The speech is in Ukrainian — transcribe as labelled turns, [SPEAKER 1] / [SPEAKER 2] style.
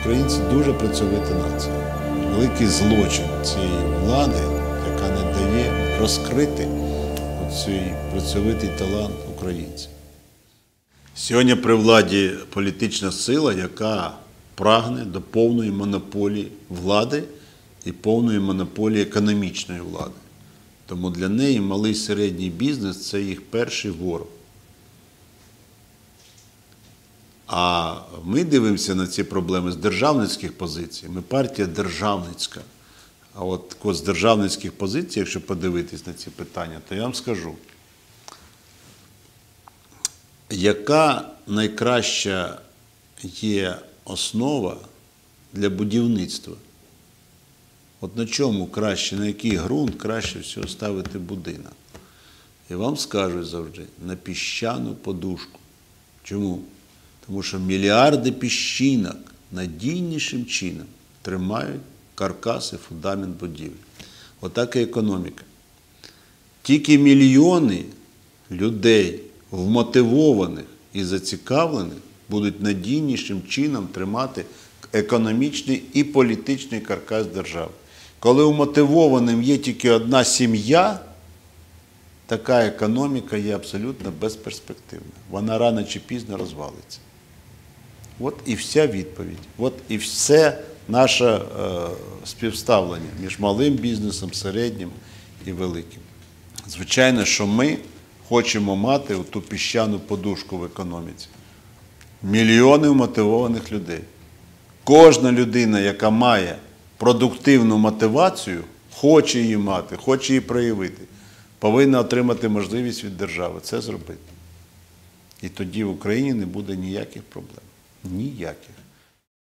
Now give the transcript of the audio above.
[SPEAKER 1] Українці дуже працьовита нація. Великий злочин цієї влади, яка не дає розкрити цей працьовитий талант українців. Сьогодні при владі політична сила, яка прагне до повної монополії влади і повної монополії економічної влади. Тому для неї малий середній бізнес це їх перший ворог. А ми дивимося на ці проблеми з державницьких позицій. Ми партія державницька. А от з державницьких позицій, якщо подивитись на ці питання, то я вам скажу, яка найкраща є основа для будівництва? От на чому краще, на який ґрунт краще всього ставити будинок? І вам скажуть завжди на піщану подушку. Чому? Тому що мільярди піщинок надійнішим чином тримають каркас і фундамент будівлі. Отак і економіка. Тільки мільйони людей, вмотивованих і зацікавлених, будуть надійнішим чином тримати економічний і політичний каркас держави. Коли умотивованим є тільки одна сім'я, така економіка є абсолютно безперспективна. Вона рано чи пізно розвалиться. От і вся відповідь. От і все наше е, співставлення між малим бізнесом, середнім і великим. Звичайно, що ми хочемо мати ту піщану подушку в економіці. Мільйони мотивованих людей. Кожна людина, яка має продуктивну мотивацію, хоче її мати, хоче її проявити, повинна отримати можливість від держави це зробити. І тоді в Україні не буде ніяких проблем. Ніяких.